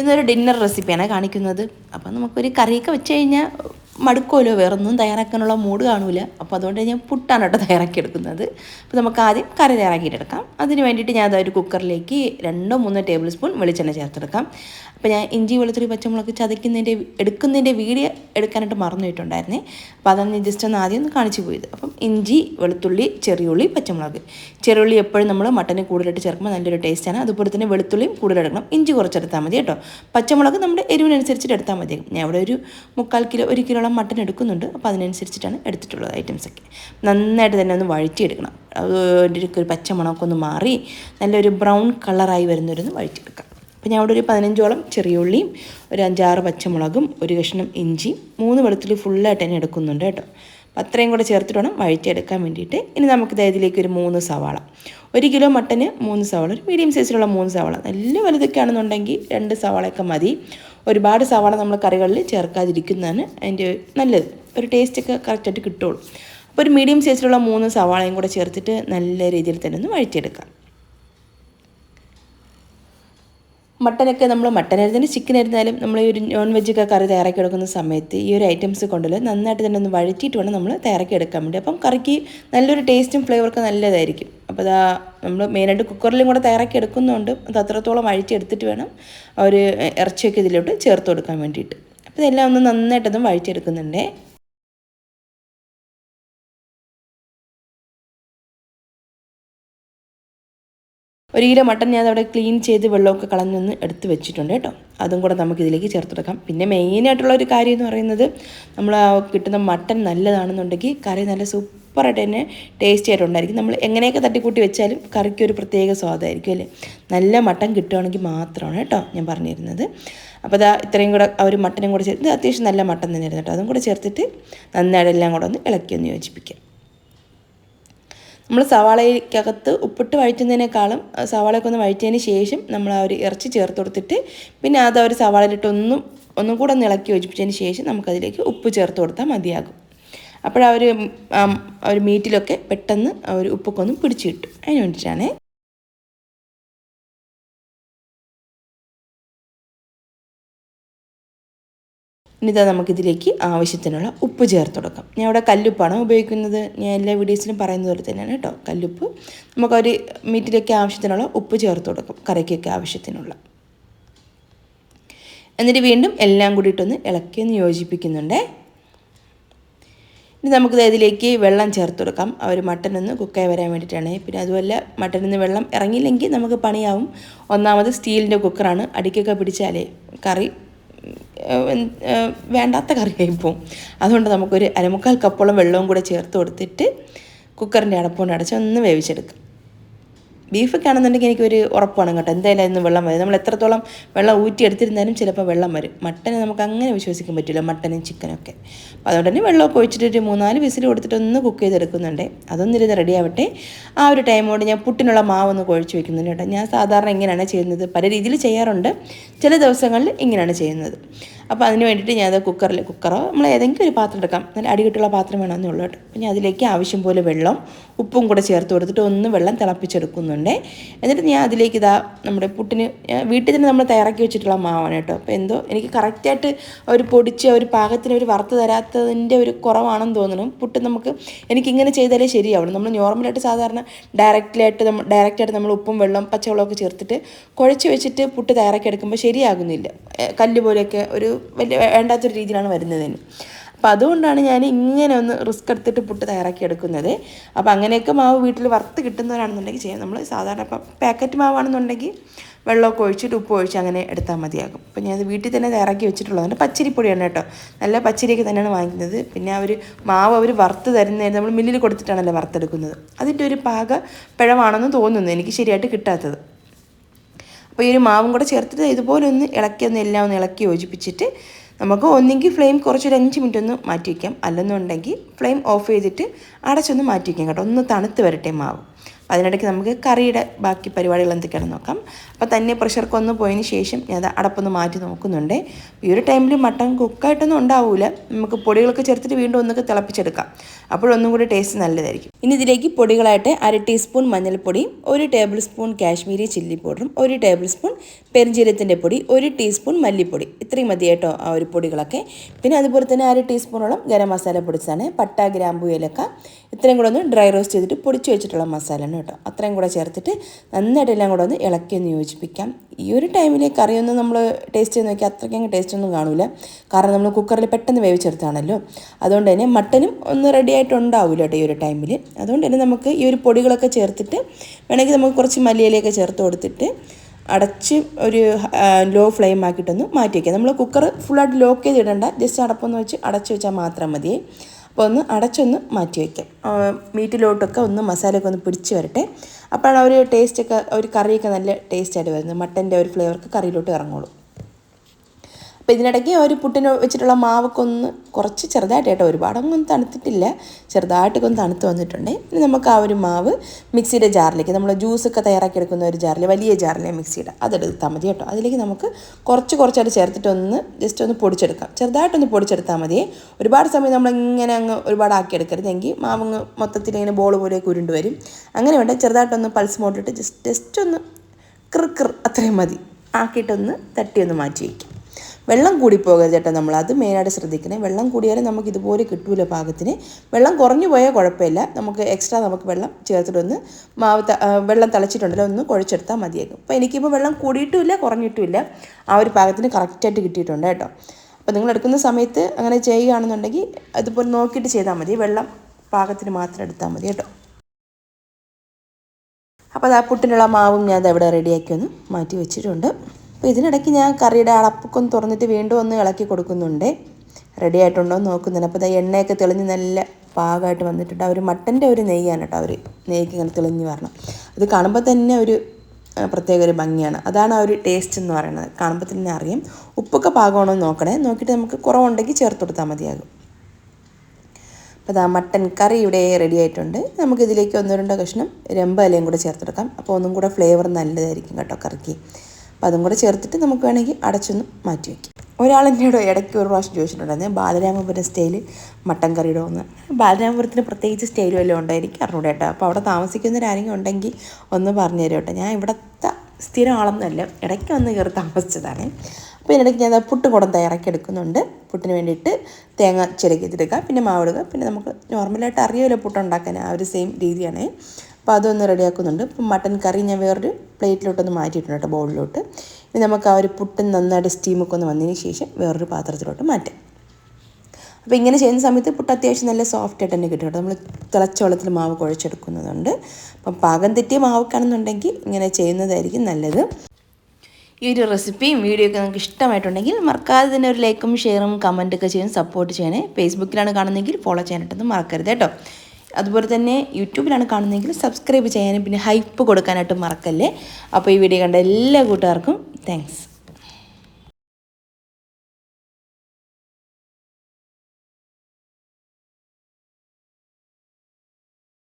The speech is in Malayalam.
ഇന്നൊരു ഡിന്നർ റെസിപ്പിയാണ് കാണിക്കുന്നത്. അപ്പോൾ നമുക്കൊരു കറിയൊക്കെ വെച്ച് കഴിഞ്ഞാൽ മടുക്കുമല്ലോ വേറൊന്നും തയ്യാറാക്കാനുള്ള മൂഡ് കാണൂല അപ്പോൾ അതുകൊണ്ട് ഞാൻ പുട്ടാണ് കേട്ടോ തയ്യാറാക്കി എടുക്കുന്നത് അപ്പോൾ നമുക്ക് ആദ്യം കറി തയ്യാറാക്കിയിട്ടെടുക്കാം. അതിന് വേണ്ടിയിട്ട് ഞാൻ അതൊരു കുക്കറിലേക്ക് രണ്ടോ മൂന്നോ ടേബിൾ സ്പൂൺ വെളിച്ചെണ്ണ ചേർത്തെടുക്കാം. അപ്പോൾ ഞാൻ ഇഞ്ചി വെളുത്തുള്ളി പച്ചമുളക് ചതയ്ക്കുന്നതിന്റെ എടുക്കുന്നതിന്റെ വീഡിയോ എടുക്കാനായിട്ട് മറന്നു പോയിട്ടുണ്ടായിരുന്നേ. അപ്പോൾ അതാണ് ജസ്റ്റ് ഒന്ന് ആദ്യം ഒന്ന് കാണിച്ചു പോയത്. അപ്പം ഇഞ്ചി വെളുത്തുള്ളി ചെറിയുള്ളി പച്ചമുളക്. ചെറിയുള്ളി എപ്പോഴും നമ്മൾ മട്ടന് കൂടുതലായിട്ട് ചേർക്കുമ്പോൾ നല്ലൊരു ടേസ്റ്റാണ് അതുപോലെ തന്നെ വെളുത്തുള്ളിയും കൂടുതലെടുക്കണം ഇഞ്ചി കുറച്ചെടുത്താൽ മതി കേട്ടോ. പച്ചമുളക് നമ്മുടെ എരിവിനനുസരിച്ചിട്ട് എടുത്താൽ മതി ഞാൻ ഇവിടെ ഒരു മുക്കാൽ കിലോ ഒരു കിലോളം മട്ടൻ എടുക്കുന്നുണ്ട്. അപ്പോൾ അതിനനുസരിച്ചിട്ടാണ് എടുത്തിട്ടുള്ളത് ഐറ്റംസൊക്കെ നന്നായിട്ട് തന്നെ ഒന്ന് വഴറ്റിയെടുക്കണം. അതിന്റെ ഒരു പച്ചമണമൊക്കെ ഒന്ന് മാറി നല്ലൊരു ബ്രൗൺ കളറായി വരുന്നവരൊന്ന് വഴറ്റിയെടുക്കാം. അപ്പോൾ ഞാൻ അവിടെ ഒരു പതിനഞ്ചോളം ചെറിയ ഉള്ളിയും ഒരു അഞ്ചാറ് പച്ചമുളകും ഒരു കഷ്ണം ഇഞ്ചിയും മൂന്ന് വെളുത്തുള്ളി ഫുള്ളായിട്ട് തന്നെ എടുക്കുന്നുണ്ട് കേട്ടോ. അപ്പോൾ അത്രയും കൂടെ ചേർത്തിട്ട് വേണം വഴറ്റിയെടുക്കാൻ വേണ്ടിയിട്ട്. ഇനി നമുക്ക് ഇതിലേക്ക് ഒരു മൂന്ന് സവാള. ഒരു കിലോ മട്ടന് മൂന്ന് സവാള ഒരു മീഡിയം സൈസിലുള്ള മൂന്ന് സവാള. നല്ല വലുതൊക്കെ ആണെന്നുണ്ടെങ്കിൽ രണ്ട് സവാളയൊക്കെ മതി. ഒരുപാട് സവാള നമ്മൾ കറികളിൽ ചേർക്കാതിരിക്കുന്നതാണ് അതിന്റെ നല്ലത്. ഒരു ടേസ്റ്റൊക്കെ കറക്റ്റായിട്ട് കിട്ടുള്ളൂ അപ്പോൾ ഒരു മീഡിയം സൈസിലുള്ള മൂന്ന് സവാളയും കൂടെ ചേർത്തിട്ട് നല്ല രീതിയിൽ തന്നെ ഒന്ന് വഴറ്റിയെടുക്കാം. മട്ടനൊക്കെ നമ്മൾ മട്ടൻ ആയിരുന്നാലും ചിക്കൻ ആയിരുന്നാലും നമ്മൾ ഈ ഒരു നോൺ വെജൊക്കെ കറി തയ്യാറാക്കി എടുക്കുന്ന സമയത്ത് ഈ ഒരു ഐറ്റംസ് കൊണ്ടല്ലോ നന്നായിട്ട് തന്നെ ഒന്ന് വഴറ്റിയിട്ട് വേണം നമ്മൾ തയ്യാറാക്കി എടുക്കാൻ വേണ്ടി. അപ്പം കറിക്ക് നല്ലൊരു ടേസ്റ്റും ഫ്ലേവറൊക്കെ നല്ലതായിരിക്കും. അപ്പോൾ അതാ നമ്മൾ മെയിനായിട്ട് കുക്കറിലും കൂടെ തയ്യാറാക്കി എടുക്കുന്നതുകൊണ്ട് അത് അത്രത്തോളം വഴറ്റി എടുത്തിട്ട് വേണം ഒരു ഇറച്ചിയൊക്കെ ഇതിലോട്ട് ചേർത്ത് കൊടുക്കാൻ വേണ്ടിയിട്ട്. അപ്പോൾ ഇതെല്ലാം ഒന്ന് നന്നായിട്ടൊന്നും വഴറ്റിയെടുക്കുന്നുണ്ടേ. ഒരു കിലോ മട്ടൻ ഞാൻ അവിടെ ക്ലീൻ ചെയ്ത് വെള്ളമൊക്കെ കളഞ്ഞൊന്ന് എടുത്ത് വെച്ചിട്ടുണ്ട് കേട്ടോ. അതും കൂടെ നമുക്ക് ഇതിലേക്ക് ചേർത്തെടുക്കാം പിന്നെ മെയിനായിട്ടുള്ള ഒരു കാര്യം എന്ന് പറയുന്നത് നമ്മൾ കിട്ടുന്ന മട്ടൻ നല്ലതാണെന്നുണ്ടെങ്കിൽ കറി നല്ല സൂപ്പറായിട്ട് തന്നെ ടേസ്റ്റി ആയിട്ടുണ്ടായിരിക്കും നമ്മൾ എങ്ങനെയൊക്കെ തട്ടിക്കൂട്ടി വെച്ചാലും കറിക്ക് ഒരു പ്രത്യേക സ്വാദായിരിക്കും അല്ലേ? നല്ല മട്ടൻ കിട്ടുകയാണെങ്കിൽ മാത്രമാണ് കേട്ടോ ഞാൻ പറഞ്ഞിരുന്നത്. അപ്പോൾ അതാ ഇത്രയും കൂടെ ആ ഒരു മട്ടനും കൂടെ ചേർത്ത് അത്യാവശ്യം നല്ല മട്ടൻ തന്നെയായിരുന്നു കേട്ടോ. അതും കൂടെ ചേർത്തിട്ട് നന്നായിട്ട് എല്ലാം കൂടെ ഒന്ന് ഇളക്കി ഒന്ന് യോജിപ്പിക്കാം. നമ്മൾ സവാളയ്ക്കകത്ത് ഉപ്പിട്ട് വഴറ്റുന്നതിനേക്കാളും സവാളയൊക്കെ ഒന്ന് വഴറ്റിയതിന് ശേഷം നമ്മൾ ആ ഒരു ഇറച്ചി ചേർത്ത് കൊടുത്തിട്ട് പിന്നെ അത് ഒരു സവാളയിലിട്ട് ഒന്നും കൂടെ ഒന്ന് ഇളക്കി യോജിപ്പിച്ചതിന് ശേഷം നമുക്കതിലേക്ക് ഉപ്പ് ചേർത്ത് കൊടുത്താൽ മതിയാകും. അപ്പോഴാ ഒരു ഒരു മീറ്റിലൊക്കെ പെട്ടെന്ന് ഒരു ഉപ്പൊക്കെ ഒന്ന് പിടിച്ചു കിട്ടും. അതിന് വേണ്ടിയിട്ടാണേ. ഇനിതാ നമുക്കിതിലേക്ക് ആവശ്യത്തിനുള്ള ഉപ്പ് ചേർത്ത് കൊടുക്കാം. ഞാൻ ഇവിടെ കല്ലുപ്പാണ് ഉപയോഗിക്കുന്നത്? ഞാൻ എല്ലാ വീഡിയോസിലും പറയുന്നത് പോലെ തന്നെയാണ് കേട്ടോ. കല്ലുപ്പ്. നമുക്ക് ഒരു മീറ്റിലേക്ക് ആവശ്യത്തിനുള്ള ഉപ്പ് ചേർത്ത് കൊടുക്കും കറിക്കൊക്കെ ആവശ്യത്തിനുള്ള. എന്നിട്ട് വീണ്ടും എല്ലാം കൂടിയിട്ടൊന്ന് ഇളക്കി ഒന്ന് യോജിപ്പിക്കുന്നുണ്ടേ. ഇനി നമുക്ക് ഇതിലേക്ക് വെള്ളം ചേർത്ത് കൊടുക്കാം. ഒരു മട്ടൻ ഒന്ന് കുക്കായി വരാൻ വേണ്ടിയിട്ടാണ്. പിന്നെ അതുപോലെ മട്ടനിൽ നിന്ന് വെള്ളം ഇറങ്ങിയില്ലെങ്കിൽ നമുക്ക് പണിയാവും. ഒന്നാമത് സ്റ്റീലിന്റെ കുക്കറാണ്. അടിക്കൊക്കെ പിടിച്ചാലേ കറി വേണ്ടാത്ത കറിയായി പോവും. അതുകൊണ്ട് നമുക്കൊരു അരമുക്കാൽ കപ്പോളം വെള്ളവും കൂടെ ചേർത്ത് കൊടുത്തിട്ട് കുക്കറിന്റെ അടപ്പുകൊണ്ട് അടച്ച് ഒന്ന് വേവിച്ചെടുക്കാം. ബീഫൊക്കെ ആണെന്നുണ്ടെങ്കിൽ എനിക്കൊരു ഉറപ്പാണ് കേട്ടോ. എന്തായാലും അതിന് വെള്ളം വരും. നമ്മൾ എത്രത്തോളം വെള്ളം ഊറ്റി എടുത്തിരുന്നാലും ചിലപ്പോൾ വെള്ളം വരും. മട്ടനെ നമുക്ക് അങ്ങനെ വിശ്വസിക്കാൻ പറ്റില്ല മട്ടനും ചിക്കനൊക്കെ അപ്പോൾ അതുകൊണ്ട് തന്നെ വെള്ളമൊക്കെ ഒഴിച്ചിട്ട് ഒരു മൂന്നാൽ വിസിൽ കൊടുത്തിട്ട് ഒന്ന് കുക്ക് ചെയ്തെടുക്കുന്നുണ്ട്. അതൊന്നിരുന്ന് റെഡി ആവട്ടെ. ആ ഒരു ടൈമോട് ഞാൻ പുട്ടിനുള്ള മാവൊന്ന് കുഴച്ച് വെക്കുന്നുണ്ട് കേട്ടോ. ഞാൻ സാധാരണ ഇങ്ങനെയാണ് ചെയ്യുന്നത്. പല രീതിയിൽ ചെയ്യാറുണ്ട്. ചില ദിവസങ്ങളിൽ ഇങ്ങനെയാണ് ചെയ്യുന്നത്. അപ്പോൾ അതിന് വേണ്ടിയിട്ട് ഞാനത് കുക്കറിൽ കുക്കറോ നമ്മൾ ഏതെങ്കിലും ഒരു പാത്രം എടുക്കാം. നല്ല അടികിട്ടുള്ള പാത്രം വേണമെന്നേ ഉള്ളൂ കേട്ടോ. അപ്പോൾ ഞാൻ അതിലേക്ക് ആവശ്യം പോലെ വെള്ളം ഉപ്പും കൂടെ ചേർത്ത് കൊടുത്തിട്ട് ഒന്ന് വെള്ളം തിളപ്പിച്ചെടുക്കുന്നുണ്ട്. എന്നിട്ട് ഞാൻ അതിലേക്ക് ഇതാ നമ്മുടെ പുട്ടിന് വീട്ടിൽ തന്നെ നമ്മൾ തയ്യാറാക്കി വെച്ചിട്ടുള്ള മാവാണ് കേട്ടോ. അപ്പോൾ എന്തോ എനിക്ക് കറക്റ്റായിട്ട് ഒരു പൊടിച്ച് ഒരു പാകത്തിന് ഒരു വറുത്ത് തരാത്തതിന്റെ ഒരു കുറവാണെന്ന് തോന്നുന്നു. പുട്ട് നമുക്ക് എനിക്കിങ്ങനെ ചെയ്താലേ ശരിയാവുള്ളൂ. നമ്മൾ നോർമലായിട്ട് സാധാരണ ഡയറക്റ്റിലായിട്ട് നമ്മൾ ഡയറക്റ്റായിട്ട് നമ്മൾ ഉപ്പും വെള്ളം പച്ചവെള്ളമൊക്കെ ചേർത്തിട്ട് കുഴച്ച് വെച്ചിട്ട് പുട്ട് തയ്യാറാക്കി എടുക്കുമ്പോൾ ശരിയാകുന്നില്ല. കല്ല് പോലെയൊക്കെ ഒരു വലിയ വേണ്ടാത്തൊരു രീതിയിലാണ് വരുന്നതിന്. അപ്പോൾ അതുകൊണ്ടാണ് ഞാൻ ഇങ്ങനെ ഒന്ന് റിസ്ക് എടുത്തിട്ട് പുട്ട് തയ്യാറാക്കി എടുക്കുന്നത്. അപ്പോൾ അങ്ങനെയൊക്കെ മാവ് വീട്ടിൽ വറുത്ത് കിട്ടുന്നവരാണെന്നുണ്ടെങ്കിൽ ചെയ്യാം. നമ്മൾ സാധാരണ ഇപ്പം പാക്കറ്റ് മാവാണെന്നുണ്ടെങ്കിൽ വെള്ളമൊക്കെ ഒഴിച്ചിട്ട് ഉപ്പ് ഒഴിച്ച് അങ്ങനെ എടുത്താൽ മതിയാകും. അപ്പോൾ ഞാനത് വീട്ടിൽ തന്നെ തയ്യാറാക്കി വെച്ചിട്ടുള്ളതാണ് പച്ചരിപ്പൊടിയാണ് കേട്ടോ. നല്ല പച്ചരിയൊക്കെ തന്നെയാണ് വാങ്ങിക്കുന്നത്. പിന്നെ അവർ മാവ് അവർ വറുത്ത് തരുന്നതിന് നമ്മൾ മില്ലിൽ കൊടുത്തിട്ടാണല്ലോ വറുത്തെടുക്കുന്നത്. അതിന്റെ ഒരു പാക പിഴവാണെന്ന് തോന്നുന്നു. എനിക്ക് ശരിയായിട്ട് കിട്ടാത്തത്. അപ്പോൾ ഈ ഒരു മാവും കൂടെ ചേർത്തിട്ട് ഇതുപോലെ ഒന്ന് ഇളക്കി ഒന്ന് എല്ലാം ഒന്ന് ഇളക്കി യോജിപ്പിച്ചിട്ട് നമുക്ക് ഒന്നെങ്കിൽ ഫ്ലെയിം കുറച്ചൊരു അഞ്ച് മിനിറ്റ് ഒന്ന് മാറ്റി വയ്ക്കാം അല്ലെന്നുണ്ടെങ്കിൽ ഫ്ലെയിം ഓഫ് ചെയ്തിട്ട് അടച്ചൊന്ന് മാറ്റി വയ്ക്കാം കേട്ടോ. ഒന്ന് തണുത്ത് വരട്ടെ മാവ്. അതിനിടയ്ക്ക് നമുക്ക് കറിയുടെ ബാക്കി പരിപാടികൾ എന്തൊക്കെയാണെന്ന് നോക്കാം. അപ്പോൾ തന്നെ പ്രഷർ കൊന്നു പോയതിന് ശേഷം ഞാൻ അടപ്പൊന്ന് മാറ്റി നോക്കുന്നുണ്ട്. ഈ ഒരു ടൈമിൽ മട്ടൺ കുക്കായിട്ടൊന്നും ഉണ്ടാവില്ല നമുക്ക് പൊടികളൊക്കെ ചേർത്തിട്ട് വീണ്ടും ഒന്നൊക്കെ തിളപ്പിച്ചെടുക്കാം. അപ്പോഴൊന്നും കൂടി ടേസ്റ്റ് നല്ലതായിരിക്കും. ഇനി ഇതിലേക്ക് പൊടികളായിട്ട് അര ടീസ്പൂൺ മഞ്ഞൾപ്പൊടിയും ഒരു ടേബിൾ സ്പൂൺ കാശ്മീരി ചില്ലി പൗഡറും ഒരു ടേബിൾ സ്പൂൺ പെരിഞ്ചീരത്തിന്റെ പൊടി ഒരു ടീസ്പൂൺ മല്ലിപ്പൊടി. ഇത്രയും മതി കേട്ടോ ആ ഒരു പൊടികളൊക്കെ. പിന്നെ അതുപോലെ തന്നെ അര ടീസ്പൂണോളം ഗരം മസാല പൊടിച്ചതാണ്. പട്ട ഗ്രാമ്പു ഏലക്ക. ഇത്രയും കൂടെ ഒന്ന് ഡ്രൈ റോസ്റ്റ് ചെയ്തിട്ട് പൊടിച്ച് വെച്ചിട്ടുള്ള മസാലയാണ് കേട്ടോ. അത്രയും കൂടെ ചേർത്തിട്ട് നന്നായിട്ട് എല്ലാം കൂടെ ഒന്ന് ഇളക്കി ഒന്ന് യോജിപ്പിക്കാം. ഈ ഒരു ടൈമിൽ കറിയൊന്നും നമ്മൾ ടേസ്റ്റ് ചെയ്ത് നോക്കിയാൽ അത്രയ്ക്കങ്ങ് ടേസ്റ്റ് ഒന്നും കാണില്ല കാരണം നമ്മൾ കുക്കറിൽ പെട്ടെന്ന് വേവിച്ചെടുത്താണല്ലോ. അതുകൊണ്ട് തന്നെ മട്ടനും ഒന്ന് റെഡി ആയിട്ടുണ്ടാവില്ല കേട്ടോ ഈ ഒരു ടൈമിൽ അതുകൊണ്ട് തന്നെ നമുക്ക് ഈ ഒരു പൊടികളൊക്കെ ചേർത്തിട്ട് വേണമെങ്കിൽ നമുക്ക് കുറച്ച് മല്ലിയിലയൊക്കെ ചേർത്ത് കൊടുത്തിട്ട് അടച്ച് ഒരു ലോ ഫ്ലെയിം ആക്കിയിട്ടൊന്ന് മാറ്റി വയ്ക്കുക നമ്മൾ കുക്കർ ഫുള്ളായിട്ട് ലോക്ക് ചെയ്തിടണ്ട ജസ്റ്റ് അടപ്പൊന്ന് വെച്ച് അടച്ച് വെച്ചാൽ മാത്രം മതി. അപ്പോൾ ഒന്ന് അടച്ചൊന്ന് മാറ്റി വയ്ക്കാം മീറ്റിലോട്ടൊക്കെ ഒന്ന് മസാലയൊക്കെ ഒന്ന് പിടിച്ച് വരട്ടെ. അപ്പോഴാണ് ഒരു ടേസ്റ്റൊക്കെ ഒരു കറിയൊക്കെ നല്ല ടേസ്റ്റായിട്ട് വരുന്നത്. മട്ടന്റെ ഒരു ഫ്ലേവർക്ക് കറിയിലോട്ട് ഇറങ്ങുള്ളൂ. അപ്പോൾ ഇതിനിടയ്ക്ക് ഒരു പുട്ടിന് വെച്ചിട്ടുള്ള മാവൊക്കെ ഒന്ന് കുറച്ച് ചെറുതായിട്ട് കേട്ടോ ഒരുപാടൊന്നും തണുത്തിട്ടില്ല. ചെറുതായിട്ടൊക്കെ ഒന്ന് തണുത്ത് വന്നിട്ടുണ്ട്. ഇനി നമുക്ക് ആ ഒരു മാവ് മിക്സിയുടെ ജാറിലേക്ക് നമ്മൾ ജ്യൂസൊക്കെ തയ്യാറാക്കി എടുക്കുന്ന ഒരു ജാറിൽ വലിയ ജാറിലെ മിക്സിയുടെ അതെടുത്താൽ മതി കേട്ടോ. അതിലേക്ക് നമുക്ക് കുറച്ച് കുറച്ചായിട്ട് ചേർത്തിട്ടൊന്ന് ജസ്റ്റ് ഒന്ന് പൊടിച്ചെടുക്കാം. ചെറുതായിട്ടൊന്ന് പൊടിച്ചെടുത്താൽ മതിയേ ഒരുപാട് സമയം നമ്മൾ ഇങ്ങനെ അങ്ങ് ഒരുപാട് ആക്കിയെടുക്കരുത് എങ്കിൽ മാവങ്ങ് മൊത്തത്തിൽ ഇങ്ങനെ ബോൾ പോലെ ഉരുണ്ട് വരും. അങ്ങനെ വേണ്ട ചെറുതായിട്ടൊന്ന് പൾസ് മോട്ടിട്ട് ജസ്റ്റ് ജസ്റ്റ് ഒന്ന് ക്രിർ ക്രിർ അത്രയും മതി. ആക്കിയിട്ടൊന്ന് തട്ടിയൊന്ന് മാറ്റി വയ്ക്കാം വെള്ളം കൂടിപ്പോകരുത് ചേട്ടാ നമ്മൾ. അത് മെയിനായിട്ട് ശ്രദ്ധിക്കണേ. വെള്ളം കൂടിയാലും നമുക്ക് ഇതുപോലെ കിട്ടൂല പാകത്തിന്. വെള്ളം കുറഞ്ഞു പോയാൽ കുഴപ്പമില്ല. നമുക്ക് എക്സ്ട്രാ നമുക്ക് വെള്ളം ചേർത്തിട്ടൊന്ന് മാവ് വെള്ളം തളച്ചിട്ടുണ്ടല്ലോ ഒന്ന് കുഴച്ചെടുത്താൽ മതിയാകും അപ്പോൾ എനിക്കിപ്പോൾ വെള്ളം കൂടിയിട്ടുമില്ല കുറഞ്ഞിട്ടുമില്ല. ആ ഒരു പാകത്തിന് കറക്റ്റായിട്ട് കിട്ടിയിട്ടുണ്ട് കേട്ടോ. അപ്പോൾ നിങ്ങൾ എടുക്കുന്ന സമയത്ത് അങ്ങനെ ചെയ്യുകയാണെന്നുണ്ടെങ്കിൽ അതുപോലെ നോക്കിയിട്ട് ചെയ്താൽ മതി. വെള്ളം പാകത്തിന് മാത്രം എടുത്താൽ മതി കേട്ടോ. അപ്പോൾ അത് ആ പുട്ടിനുള്ള മാവും ഞാൻ അവിടെ റെഡിയാക്കി ഒന്ന് മാറ്റി വെച്ചിട്ടുണ്ട്. അപ്പോൾ ഇതിനിടയ്ക്ക് ഞാൻ കറിയുടെ അളപ്പൊക്കെ ഒന്ന് തുറന്നിട്ട് വീണ്ടും ഒന്ന് ഇളക്കി കൊടുക്കുന്നുണ്ട്. റെഡി ആയിട്ടുണ്ടോ എന്ന് നോക്കുന്നുണ്ട്. അപ്പോൾ എണ്ണയൊക്കെ തെളിഞ്ഞ് നല്ല പാകമായിട്ട് വന്നിട്ടുണ്ട്. ആ ഒരു മട്ടന്റെ ഒരു നെയ്യാണ് കേട്ടോ അവർ നെയ്ക്ക് ഇങ്ങനെ തെളിഞ്ഞ് വരണം. അത് കാണുമ്പോൾ തന്നെ ഒരു പ്രത്യേക ഒരു ഭംഗിയാണ്. അതാണ് ആ ഒരു ടേസ്റ്റ് എന്ന് പറയുന്നത്. കാണുമ്പോൾ തന്നെ അറിയും. ഉപ്പൊക്കെ പാകമാണോ എന്ന് നോക്കണേ. നോക്കിയിട്ട് നമുക്ക് കുറവുണ്ടെങ്കിൽ ചേർത്ത് കൊടുത്താൽ മതിയാകും. അപ്പോൾ അതാ മട്ടൻ കറി ഇവിടെ റെഡി ആയിട്ടുണ്ട്. നമുക്കിതിലേക്ക് ഒന്നോ രണ്ടോ കഷ്ണം രമ്പ ഇലയും കൂടെ ചേർത്തെടുക്കാം. അപ്പോൾ ഒന്നും കൂടെ ഫ്ലേവർ നല്ലതായിരിക്കും കേട്ടോ കറിക്ക്. അപ്പോൾ അതും കൂടെ ചേർത്തിട്ട് നമുക്ക് വേണമെങ്കിൽ അടച്ചൊന്ന് മാറ്റി വയ്ക്കാം. ഒരാൾ എന്നോട് ഇടയ്ക്ക് ഒരു പ്രാവശ്യം ചോദിച്ചിട്ടുണ്ടായിരുന്നു ബാലരാമപുരം സ്റ്റൈൽ മട്ടൻ കറിയുടെ ഒന്ന്. ബാലരാമപുരത്തിന് പ്രത്യേകിച്ച് സ്റ്റൈൽ വല്ലതും ഉണ്ടായിരിക്കും അറിഞ്ഞൂടെ കേട്ടോ. അപ്പോൾ അവിടെ താമസിക്കുന്നവരാരെങ്കിലും ഉണ്ടെങ്കിൽ ഒന്ന് പറഞ്ഞു തരും കേട്ടോ. ഞാൻ ഇവിടുത്തെ സ്ഥിരം ആളൊന്നുമല്ല ഇടയ്ക്ക് വന്ന് കയറി താമസിച്ചതാണ്. അപ്പോൾ ഇതിനിടയ്ക്ക് ഞാൻ പുട്ട് കുടം തയ്യാറാക്കി എടുക്കുന്നുണ്ട്. പുട്ടിന് വേണ്ടിയിട്ട് തേങ്ങ ചിരക്കിയിട്ടെടുക്കുക പിന്നെ മാവിടുക പിന്നെ നമുക്ക് നോർമലായിട്ട് അറിയാമല്ലോ പുട്ടുണ്ടാക്കാൻ ആ ഒരു സെയിം രീതിയാണ്. അപ്പോൾ അതൊന്ന് റെഡിയാക്കുന്നുണ്ട്. ഇപ്പം മട്ടൻ കറി ഞാൻ വേറൊരു പ്ലേറ്റിലോട്ടൊന്ന് മാറ്റിയിട്ടുണ്ട് കേട്ടോ ബൗളിലോട്ട്. ഇനി നമുക്ക് ആ ഒരു പുട്ടും നന്നായിട്ട് സ്റ്റീമൊക്കെ ഒന്ന് വന്നതിന് ശേഷം വേറൊരു പാത്രത്തിലോട്ട് മാറ്റാം. അപ്പോൾ ഇങ്ങനെ ചെയ്യുന്ന സമയത്ത് പുട്ട് അത്യാവശ്യം നല്ല സോഫ്റ്റ് ആയിട്ട് തന്നെ കിട്ടും കേട്ടോ. നമ്മൾ തിളച്ച മാവ് കുഴച്ചെടുക്കുന്നതുണ്ട് അപ്പം പാകം തെറ്റിയ മാവൊക്കെയാണെന്നുണ്ടെങ്കിൽ ഇങ്ങനെ ചെയ്യുന്നതായിരിക്കും നല്ലത്. ഈ ഒരു റെസിപ്പിയും വീഡിയോ ഒക്കെ നിങ്ങൾക്ക് ഇഷ്ടമായിട്ടുണ്ടെങ്കിൽ മറക്കാതെ തന്നെ ഒരു ലൈക്കും ഷെയറും കമന്റൊക്കെ ചെയ്യും സപ്പോർട്ട് ചെയ്യണേ ഫേസ്ബുക്കിലാണ് കാണുന്നതെങ്കിൽ ഫോളോ ചെയ്യാനായിട്ടൊന്നും മറക്കരുത് കേട്ടോ. അതുപോലെ തന്നെ യൂട്യൂബിലാണ് കാണുന്നതെങ്കിൽ സബ്സ്ക്രൈബ് ചെയ്യാനും പിന്നെ ഹൈപ്പ് കൊടുക്കാനായിട്ട് മറക്കല്ലേ. അപ്പോൾ ഈ വീഡിയോ കണ്ട എല്ലാ കൂട്ടുകാർക്കും താങ്ക്സ്